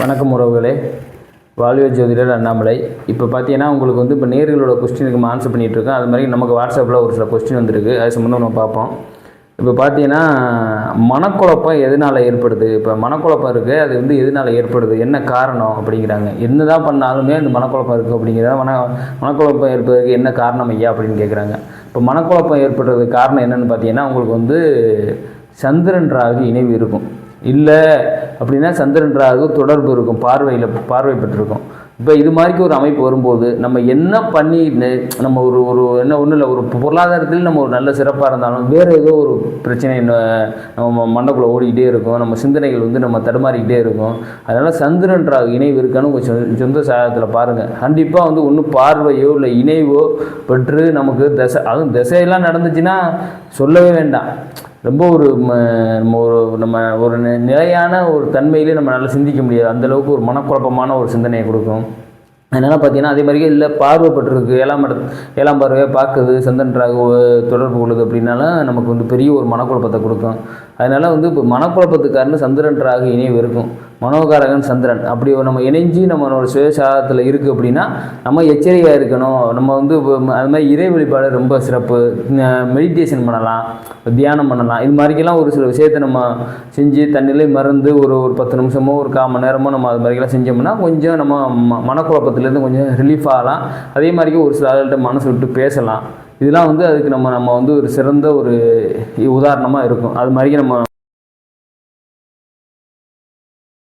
வணக்கம் உறவுகளே. வாழ்விய ஜோதிடர் அண்ணாமலை. இப்போ பார்த்தீங்கன்னா உங்களுக்கு வந்து இப்போ நேர்களோட கொஸ்டினுக்கு நம்ம ஆன்சர் பண்ணிகிட்டு இருக்கோம் அது மாதிரி நமக்கு வாட்ஸ்அப்பில் ஒரு சில கொஸ்டின் வந்திருக்கு. அது சம்மந்தம் நம்ம பார்ப்போம். இப்போ பார்த்தீங்கன்னா மனக்குழப்பம் எதனால் ஏற்படுது? இப்போ மனக்குழப்பம் இருக்குது அது வந்து எதனால் ஏற்படுது? என்ன காரணம்? அப்படிங்கிறாங்க. என்ன தான் பண்ணாலுமே அந்த மனக்குழப்பம் இருக்குது அப்படிங்கிறத மன மனக்குழப்பம் ஏற்படுறதுக்கு என்ன காரணம் ஐயா அப்படின்னு கேட்குறாங்க இப்போ மனக்குழப்பம் ஏற்படுறதுக்கு காரணம் என்னென்னு பார்த்தீங்கன்னா உங்களுக்கு வந்து சந்திரன் ராகு இணைவு இருக்கும். இல்லை அப்படின்னா சந்திரன் ராகு தொடர்பு இருக்கும் பார்வையில் பார்வை பெற்றிருக்கும். இப்போ இது மாதிரிக்கு ஒரு அமைப்பு வரும்போது நம்ம என்ன பண்ணி நம்ம ஒரு ஒரு என்ன ஒன்றும் இல்லை ஒரு பொருளாதாரத்தில் நம்ம ஒரு நல்ல சிறப்பாக இருந்தாலும் வேறு ஏதோ ஒரு பிரச்சனை நம்ம மண்டக்குள்ளே ஓடிக்கிட்டே இருக்கும். நம்ம சிந்தனைகள் வந்து நம்ம தடுமாறிக்கிட்டே இருக்கும். அதனால் சந்திரன் இணைவு இருக்கான்னு உங்கள் சொந்த சொந்த சாதத்தில் பாருங்கள் கண்டிப்பாக வந்து ஒன்றும் பார்வையோ இல்லை இணைவோ பெற்று நமக்கு தசை அதுவும் திசையெல்லாம் நடந்துச்சுன்னா சொல்லவே வேண்டாம். ரொம்ப ஒரு ம- நம்ம ஒரு நம்ம ஒரு நிலையான ஒரு தன்மையிலே நம்ம நல்லா சிந்திக்க முடியாது. அந்தளவுக்கு ஒரு மனக்குழப்பமான ஒரு சிந்தனையை கொடுக்கும். அதனால் பார்த்தீங்கன்னா அதே மாதிரியே இல்லை பார்வைப்பட்டிருக்கு. ஏழாம் இட ஏழாம் பார்வையாக பார்க்குது சந்திரன்றாக தொடர்பு கொள்ளுது அப்படின்னாலும் நமக்கு வந்து பெரிய ஒரு மனக்குழப்பத்தை கொடுக்கும். அதனால் வந்து இப்போ மனக்குழப்பத்துக்காரன்னு காரணம் சந்திரன் ராகு இணைவு இருக்கும். மனோகாரகன் சந்திரன். அப்படி நம்ம இணைஞ்சு நம்மளோட சுயசாதத்தில் இருக்குது அப்படின்னா நம்ம எச்சரிக்கையாக இருக்கணும். நம்ம வந்து அது மாதிரி இறை வழிபாடு ரொம்ப சிறப்பு. மெடிடேஷன் பண்ணலாம் தியானம் பண்ணலாம். இது மாதிரிக்கெல்லாம் ஒரு சில விஷயத்தை நம்ம செஞ்சு தண்ணிலே மறந்து ஒரு ஒரு பத்து நிமிஷமோ ஒரு கால் மணி நேரமோ நம்ம அது மாதிரிலாம் செஞ்சோம்னா கொஞ்சம் நம்ம மனக்குழப்பத்துலேருந்து கொஞ்சம் ரிலீஃப் ஆகலாம். அதே மாதிரிக்கு ஒரு சில ஆள்கிட்ட மனசு விட்டு பேசலாம். இதெல்லாம் வந்து அதுக்கு நம்ம நம்ம வந்து ஒரு சிறந்த ஒரு உதாரணமாக இருக்கும். அது மாதிரிக்கு நம்ம